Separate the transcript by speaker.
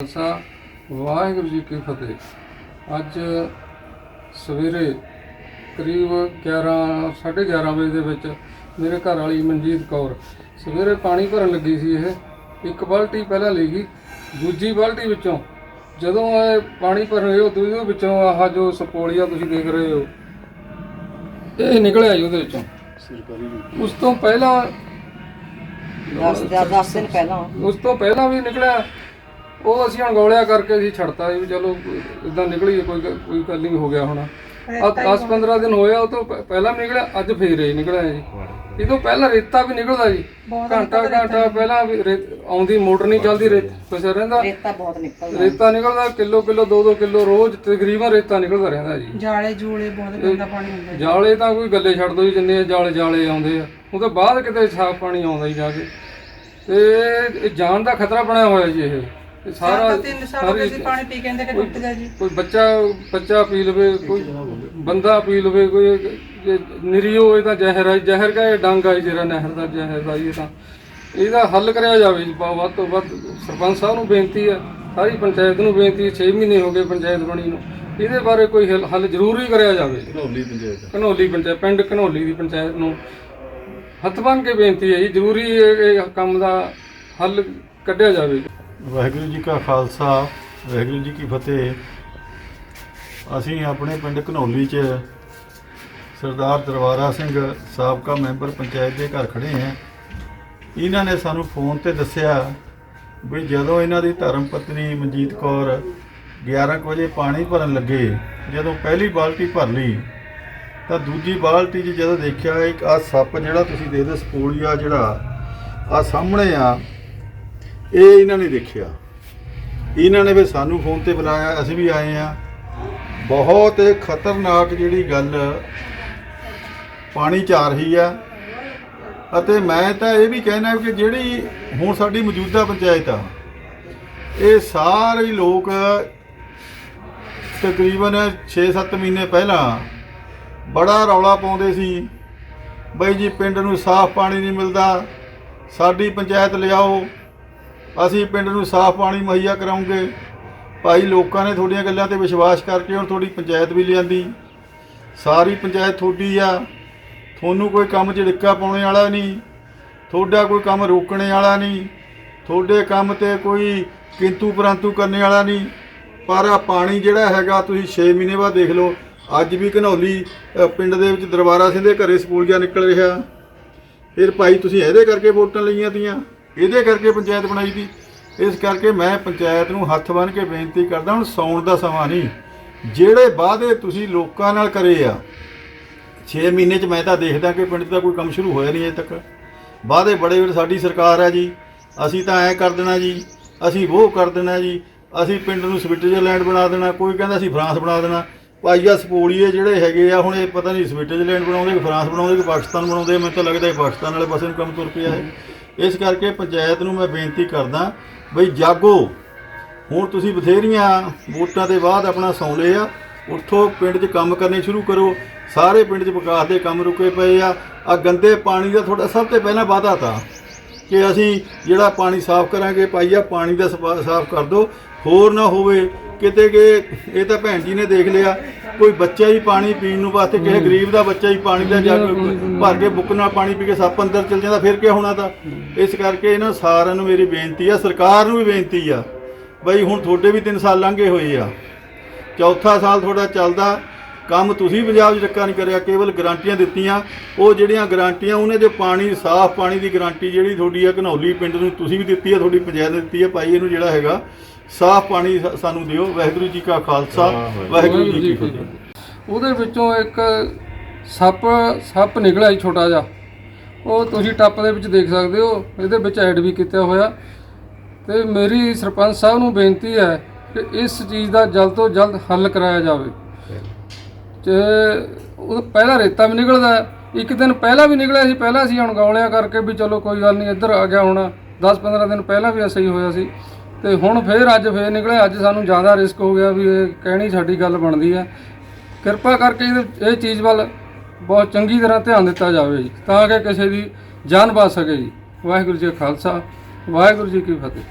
Speaker 1: ਖਾਲਸਾ ਵਾਹਿਗੁਰੂ ਜੀ ਕੀ ਫਤਿਹ। ਅੱਜ ਸਵੇਰੇ ਕਰੀਬ 11 11:30 ਵਜੇ ਦੇ ਵਿੱਚ ਮੇਰੇ ਘਰ ਵਾਲੀ ਮਨਜੀਤ ਕੌਰ ਸਵੇਰੇ ਪਾਣੀ ਭਰਨ ਲੱਗੀ ਸੀ ਇਹ। ਇੱਕ ਬਾਲਟੀ ਪਹਿਲਾਂ ਲਈ ਗਈ ਦੂਜੀ ਬਾਲਟੀ ਵਿੱਚੋਂ ਜਦੋਂ ਇਹ ਪਾਣੀ ਭਰ ਰਹੇ ਹੋ ਦੂਜੇ ਵਿੱਚੋਂ ਆਹ ਜੋ ਸਪੋਲੀਆ ਤੁਸੀਂ ਦੇਖ ਰਹੇ ਹੋ ਇਹ ਨਿਕਲਿਆ ਜੀ ਉਹਦੇ ਵਿੱਚੋਂ। ਉਸ ਤੋਂ ਪਹਿਲਾਂ
Speaker 2: ਦਿਨ
Speaker 1: ਉਸ ਤੋਂ ਪਹਿਲਾਂ ਵੀ ਨਿਕਲਿਆ। ਉਹ ਅਸੀਂ ਅਣਗੌਲਿਆ ਕਰਕੇ ਅਸੀਂ ਛੱਡਤਾ ਵੀ ਚਲੋ ਇਦਾਂ ਨਿਕਲੀ ਕੋਈ ਕੋਈ ਗੱਲ ਨਹੀਂ ਹੋ ਗਿਆ ਹੁਣ। ਆ 10 15 ਦਿਨ ਹੋਇਆ ਉਹ ਤੋਂ ਪ- ਪਹਿਲਾਂ ਵੀ ਨਿਕਲਿਆ ਅੱਜ ਫੇਰ ਇਹ ਨਿਕਲਿਆ ਜੀ। ਇਹ ਤੋਂ ਪਹਿਲਾਂ ਰੇਤਾ ਵੀ ਨਿਕਲਦਾ ਜੀ। ਘੰਟਾ ਘੰਟਾ ਪਹਿਲਾਂ ਵੀ ਰੇਤ- ਆਉਂਦੀ ਮੋਟਰ ਨਹੀਂ ਚੱਲਦੀ ਰੇਤ ਫਸਿਆ ਰਹਿੰਦਾ।
Speaker 2: ਰੇਤਾ ਬਹੁਤ ਨਿਕਲਦਾ।
Speaker 1: ਰੇਤਾ ਨਿਕਲਦਾ ਕਿਲੋ ਕਿਲੋ 2-2 ਕਿਲੋ ਰੋਜ਼ ਤਕਰੀਬਨ ਰੇਤਾ ਨਿਕਲਦਾ ਰਹਿੰਦਾ ਜੀ।
Speaker 3: ਜਾਲੇ ਜੂਲੇ ਬਹੁਤ ਗੰਦਾ ਪਾਣੀ ਹੁੰਦਾ
Speaker 1: ਜਾਲੇ ਤਾਂ ਕੋਈ ਗੱਲੇ ਛੱਡ ਦੋ ਜੀ ਜਿੰਨੇ ਜਾਲੇ ਜਾਲੇ ਆਉਂਦੇ ਆ। ਉਹ ਤੋਂ ਬਾਅਦ ਕਿਤੇ ਸਾਫ਼ ਪਾਣੀ ਆਉਂਦਾ ਜੀ ਜਾ ਕੇ। ਤੇ ਇਹ ਜਾਨ ਦਾ ਖਤਰਾ ਬਣਿਆ ਹੋਇਆ ਜੀ ਇਹ। ਇਹ ਸਾਰਾ
Speaker 3: ਤਿੰਨ ਸਾਲ ਹੋ ਗਏ ਸੀ ਪਾਣੀ ਪੀ ਕਹਿੰਦੇ ਕਿ ਟੁੱਟ ਗਿਆ ਜੀ।
Speaker 1: ਕੋਈ ਬੱਚਾ ਬੱਚਾ ਪੀ ਲਵੇ ਕੋਈ ਬੰਦਾ ਪੀ ਲਵੇ ਕੋਈ ਜੇ ਨਿਰੀਓ ਇਹ ਤਾਂ ਜ਼ਹਿਰ ਆ ਜ਼ਹਿਰ ਕਾ ਇਹ ਡੰਗ ਜੀ ਜਿਹੜਾ ਨਹਿਰ ਦਾ ਜ਼ਹਿਰ ਦਾ ਜੀ ਇਹ ਤਾਂ। ਇਹਦਾ ਹੱਲ ਕਰਿਆ ਜਾਵੇ ਜੀ ਬ- ਵੱਧ ਤੋਂ ਵੱਧ ਸਰਪੰਚ ਸਾਹਿਬ ਨੂੰ ਬੇਨਤੀ ਹੈ ਸਾਰੀ ਪੰਚਾਇਤ ਨੂੰ ਬੇਨਤੀ ਹੈ 6 ਮਹੀਨੇ ਹੋ ਗਏ ਪੰਚਾਇਤ ਬਣੀ ਨੂੰ। ਇਹਦੇ ਬਾਰੇ ਕੋਈ ਹੱਲ- ਹੱਲ ਜ਼ਰੂਰੀ ਕਰਿਆ ਜਾਵੇ।
Speaker 4: ਘਨੌਲੀ ਪੰਚਾਇਤ।
Speaker 1: ਘਨੌਲੀ ਪੰਚਾਇਤ ਪਿੰਡ ਘਨੌਲੀ ਦੀ ਪੰਚਾਇਤ ਨੂੰ ਹੱਥ ਬੰਨ੍ਹ ਕੇ ਬੇਨਤੀ ਹੈ ਜੀ ਜ਼ਰੂਰੀ ਇਹ ਇਹ ਕੰਮ ਦਾ ਹੱਲ ਕੱਢਿਆ ਜਾਵੇ।
Speaker 4: ਵਾਹਿਗੁਰੂ ਜੀ ਕਾ ਖਾਲਸਾ, ਵਾਹਿਗੁਰੂ ਜੀ ਕੀ ਫਤਿਹ। ਅਸੀਂ ਆਪਣੇ ਪਿੰਡ ਘਨੌਲੀ 'ਚ ਸਰਦਾਰ ਦਰਬਾਰਾ ਸਿੰਘ ਸਾਬਕਾ ਮੈਂਬਰ ਪੰਚਾਇਤ ਦੇ ਘਰ ਖੜੇ ਹਾਂ। ਇਹਨਾਂ ਨੇ ਸਾਨੂੰ ਫੋਨ ਤੇ ਦੱਸਿਆ ਵੀ ਜਦੋਂ ਇਹਨਾਂ ਦੀ ਧਰਮ ਪਤਨੀ ਮਨਜੀਤ ਕੌਰ 11 ਕੁ ਵਜੇ ਪਾਣੀ ਭਰਨ ਲੱਗੇ, ਜਦੋਂ ਪਹਿਲੀ ਬਾਲਟੀ ਭਰ ਲਈ, ਤਾਂ ਦੂਜੀ ਬਾਲਟੀ 'ਚ ਜਦੋਂ ਦੇਖਿਆ ਇੱਕ ਆ ਸੱਪ ਜਿਹੜਾ ਤੁਸੀਂ ਦੇਖਦੇ ਸਪੋਲੀਆ ਜਿਹੜਾ ਆ ਸਾਹਮਣੇ ਆ ਇਹ ਇਹਨਾਂ ਨੇ ਦੇਖਿਆ। ਇਹਨਾਂ ਨੇ ਵੀ ਸਾਨੂੰ ਫੋਨ ਤੇ ਬੁਲਾਇਆ, ਅਸੀਂ ਵੀ ਆਏ ਆ ਬਹੁਤ ਖਤਰਨਾਕ ਜਿਹੜੀ ਗੱਲ ਪਾਣੀ ਚ ਆ ਰਹੀ ਆ। ਅਤੇ ਮੈਂ ਤਾਂ ਇਹ ਵੀ ਕਹਿਣਾ ਕਿ ਜਿਹੜੀ ਹੁਣ ਸਾਡੀ ਮੌਜੂਦਾ ਪੰਚਾਇਤ ਆ, ਇਹ ਸਾਰੇ ਲੋਕ ਤਕਰੀਬਨ 6-7 ਮਹੀਨੇ ਪਹਿਲਾਂ ਬੜਾ ਰੌਲਾ ਪਾਉਂਦੇ ਸੀ, ਬਈ ਜੀ ਪਿੰਡ ਨੂੰ ਸਾਫ਼ ਪਾਣੀ ਨਹੀਂ ਮਿਲਦਾ, ਸਾਡੀ ਪੰਚਾਇਤ ਲਿਆਓ। ਅਸੀਂ ਪਿੰਡ ਨੂੰ ਸਾਫ਼ ਪਾਣੀ ਮੁਹੱਈਆ ਕਰਾਉਂਗੇ। ਭਾਈ ਲੋਕਾਂ ਨੇ ਤੁਹਾਡੀਆਂ ਗੱਲਾਂ ਤੇ ਵਿਸ਼ਵਾਸ ਕਰਕੇ ਹੁਣ ਤੁਹਾਡੀ ਪੰਚਾਇਤ ਵੀ ਲਿਆਂਦੀ। ਸਾਰੀ ਪੰਚਾਇਤ ਤੁਹਾਡੀ ਆ। ਤੁਹਾਨੂੰ ਕੋਈ ਕੰਮ 'ਚ ਡਿੱਕਾ ਪਾਉਣੇ ਵਾਲਾ ਨਹੀਂ। ਤੁਹਾਡਾ ਕੋਈ ਕੰਮ ਰੋਕਣੇ ਵਾਲਾ ਨਹੀਂ। ਤੁਹਾਡੇ ਕੰਮ ਤੇ ਕੋਈ ਕਿੰਤੂ ਪਰੰਤੂ ਕਰਨੇ ਵਾਲਾ ਨਹੀਂ। ਪਰ ਆ ਪਾਣੀ ਜਿਹੜਾ ਹੈਗਾ, ਤੁਸੀਂ 6 ਮਹੀਨੇ ਬਾਅਦ ਦੇਖ ਲਓ। ਅੱਜ ਵੀ ਘਨੌਲੀ ਪਿੰਡ ਦੇ ਵਿੱਚ ਦਰਬਾਰਾ ਸਿੰਘ ਦੇ ਘਰੇ ਸਕੂਲੀਆ ਨਿਕਲ ਰਿਹਾ। ਫਿਰ ਭਾਈ ਤੁਸੀਂ ਇਹਦੇ ਕਰਕੇ ਵੋਟਾਂ ਲਈਆਂ ਤੀਆਂ। ਇਹਦੇ ਕਰਕੇ ਪੰਚਾਇਤ ਬਣਾਈ ਦੀ। ਇਸ ਕਰਕੇ ਮੈਂ ਪੰਚਾਇਤ ਨੂੰ ਹੱਥ ਬੰਨ੍ਹ ਕੇ ਬੇਨਤੀ ਕਰਦਾ, ਹੁਣ ਸੌਣ ਦਾ ਸਮਾਂ ਨਹੀਂ। ਜਿਹੜੇ ਵਾਅਦੇ ਤੁਸੀਂ ਲੋਕਾਂ ਨਾਲ ਕਰੇ ਆ 6 ਮਹੀਨੇ ਚ ਮੈਂ ਤਾਂ ਦੇਖਦਾ ਕਿ ਪਿੰਡ ਦਾ ਕੋਈ ਕੰਮ ਸ਼ੁਰੂ ਹੋਇਆ ਨਹੀਂ ਅਜੇ ਤੱਕ। ਵਾਅਦੇ ਬੜੇ ਬੜੇ ਸਾਡੀ ਸਰਕਾਰ ਹੈ ਜੀ, ਅਸੀਂ ਤਾਂ ਐ ਕਰ ਦੇਣਾ ਜੀ, ਅਸੀਂ ਉਹ ਕਰ ਦੇਣਾ ਜੀ, ਅਸੀਂ ਪਿੰਡ ਨੂੰ ਸਵਿਟਜ਼ਰਲੈਂਡ ਬਣਾ ਦੇਣਾ, ਕੋਈ ਕਹਿੰਦਾ ਅਸੀਂ ਫਰਾਂਸ ਬਣਾ ਦੇਣਾ। ਭਾਈਆ ਸਪੋਲੀਏ ਜਿਹੜੇ ਹੈਗੇ ਆ, ਹੁਣ ਇਹ ਪਤਾ ਨਹੀਂ ਸਵਿਟਜ਼ਰਲੈਂਡ ਬਣਾਉਂਦੇ ਕਿ ਫਰਾਂਸ ਬਣਾਉਂਦੇ ਕਿ ਪਾਕਿਸਤਾਨ ਬਣਾਉਂਦੇ ਮੈਨੂੰ ਤਾਂ ਲੱਗਦਾ ਇਹ ਪਾਕਿਸਤਾਨ ਵਾਲੇ ਪਾਸੇ ਨੂੰ ਕੰਮ ਤੁਰ ਪਿਆ ਹੈ। ਇਸ ਕਰਕੇ ਪੰਚਾਇਤ ਨੂੰ ਮੈਂ ਬੇਨਤੀ ਕਰਦਾ ਬਈ ਜਾਗੋ। ਹੁਣ ਤੁਸੀਂ ਬਥੇਰੀਆਂ ਵੋਟਾਂ ਦੇ ਬਾਅਦ ਆਪਣਾ ਸੌਂ ਲਏ ਆ। ਉੱਠੋ ਪਿੰਡ 'ਚ ਕੰਮ ਕਰਨੇ ਸ਼ੁਰੂ ਕਰੋ। ਸਾਰੇ ਪਿੰਡ 'ਚ ਵਿਕਾਸ ਦੇ ਕੰਮ ਰੁਕੇ ਪਏ ਆ। ਆ ਗੰਦੇ ਪਾਣੀ ਦਾ ਤੁਹਾਡਾ ਸਭ ਤੋਂ ਪਹਿਲਾਂ ਵਾਅਦਾ ਤਾ ਕਿ ਅਸੀਂ ਜਿਹੜਾ ਪਾਣੀ ਸਾਫ਼ ਕਰਾਂਗੇ ਪਾਈਆ ਪਾਣੀ ਦਾ ਸਫਾ- ਸਾਫ਼ ਕਰ ਦਿਓ। ਹੋਰ ਨਾ ਹੋਵੇ ਕਿਤੇ ਕਿ ਇਹ ਤਾਂ ਭੈਣ ਜੀ ਨੇ ਦੇਖ ਲਿਆ ਕੋਈ ਬੱਚਾ ਹੀ ਪਾਣੀ ਪੀਣ ਨੂੰ ਵਾਸਤੇ ਕਿਸੇ ਗਰੀਬ ਦਾ ਬੱਚਾ ਹੀ ਪਾਣੀ ਦਾ ਜੱਗ ਭਰ ਕੇ ਬੁੱਕ ਨਾਲ ਪਾਣੀ ਪੀ ਕੇ ਸੱਪ ਅੰਦਰ ਚਲ ਜਾਂਦਾ ਫਿਰ ਕੀ ਹੋਣਾ ਤਾਂ? ਇਸ ਕਰਕੇ ਇਹਨਾਂ ਸਾਰਿਆਂ ਨੂੰ ਮੇਰੀ ਬੇਨਤੀ ਆ ਸਰਕਾਰ ਨੂੰ ਵੀ ਬੇਨਤੀ ਆ ਬਈ ਹੁਣ ਤੁਹਾਡੇ ਵੀ 3 ਸਾਲ ਲੰਘੇ ਹੋਏ ਆ। ਚੌਥਾ ਸਾਲ ਤੁਹਾਡਾ ਚੱਲਦਾ ਕੰਮ ਤੁਸੀਂ ਪੰਜਾਬ 'ਚ ਟੱਕਾ ਨਹੀਂ ਕਰਿਆ ਕੇਵਲ ਗਾਰੰਟੀਆਂ ਦਿੱਤੀਆਂ। ਉਹ ਜਿਹੜੀਆਂ ਗਾਰੰਟੀਆਂ ਉਹਨੇ ਜੇ ਪਾਣੀ ਸਾਫ਼ ਪਾਣੀ ਦੀ ਗਾਰੰਟੀ ਜਿਹੜੀ ਤੁਹਾਡੀ ਆ ਘਨੌਲੀ ਪਿੰਡ ਨੂੰ ਤੁਸੀਂ ਵੀ ਦਿੱਤੀ ਆ ਤੁਹਾਡੀ ਪੰਚਾਇਤ ਨੇ ਦਿੱਤੀ ਆ ਭਾਈ ਇਹਨੂੰ ਜਿਹੜਾ ਹੈਗਾ ਸਾਫ਼ ਪਾਣੀ ਸਾਨੂੰ ਦਿਓ। ਵਾਹਿਗੁਰੂ ਜੀ ਕਾ ਖਾਲਸਾ ਵਾਹਿਗੁਰੂ ਜੀ ਕੀ ਫਤਿਹ।
Speaker 1: ਉਹਦੇ ਵਿੱਚੋਂ ਇੱਕ ਸੱਪ ਸੱਪ ਨਿਕਲਿਆ ਜੀ ਛੋਟਾ ਜਿਹਾ। ਉਹ ਤੁਸੀਂ ਟੱਪ ਦੇ ਵਿੱਚ ਦੇਖ ਸਕਦੇ ਹੋ ਇਹਦੇ ਵਿੱਚ ਐਡ ਵੀ ਕੀਤਾ ਹੋਇਆ। ਤੇ ਮੇਰੀ ਸਰਪੰਚ ਸਾਹਿਬ ਨੂੰ ਬੇਨਤੀ ਹੈ ਕਿ ਇਸ ਚੀਜ਼ ਦਾ ਜਲਦ ਤੋਂ ਜਲਦ ਹੱਲ ਕਰਾਇਆ ਜਾਵੇ। ਤੇ ਉਹ ਪਹਿਲਾਂ ਰੇਤਾ ਵੀ ਨਿਕਲਦਾ। ਇੱਕ ਦਿਨ ਪਹਿਲਾਂ ਵੀ ਨਿਕਲਿਆ ਸੀ, ਪਹਿਲਾਂ ਅਸੀਂ ਅਣਗੌਲਿਆ ਕਰਕੇ ਵੀ ਚਲੋ ਕੋਈ ਗੱਲ ਨਹੀਂ, ਇੱਧਰ ਆ ਗਿਆ ਹੁਣ। 10-15 ਦਿਨ ਪਹਿਲਾਂ ਵੀ ਐਸਾ ਹੀ ਹੋਇਆ ਸੀ। ਤੇ ਹੁਣ ਫੇਰ ਅੱਜ ਫੇਰ ਨਿਕਲਿਆ, ਅੱਜ ਸਾਨੂੰ ਜ਼ਿਆਦਾ ਰਿਸਕ ਹੋ ਗਿਆ ਵੀ ਇਹ ਕਹਿਣੀ ਸਾਡੀ ਗੱਲ ਬਣਦੀ ਹੈ। ਕਿਰਪਾ ਕਰਕੇ ਇਹਦੇ- ਇਹ ਚੀਜ਼ ਵੱਲ ਬਹੁਤ ਚੰਗੀ ਤਰ੍ਹਾਂ ਧਿਆਨ ਦਿੱਤਾ ਜਾਵੇ ਜੀ, ਤਾਂ ਕਿ ਕਿਸੇ ਦੀ ਜਾਨ ਬਚ ਸਕੇ ਜੀ। ਵਾਹਿਗੁਰੂ ਜੀ ਖਾਲਸਾ, ਵਾਹਿਗੁਰੂ ਜੀ ਕੀ ਫਤਿਹ।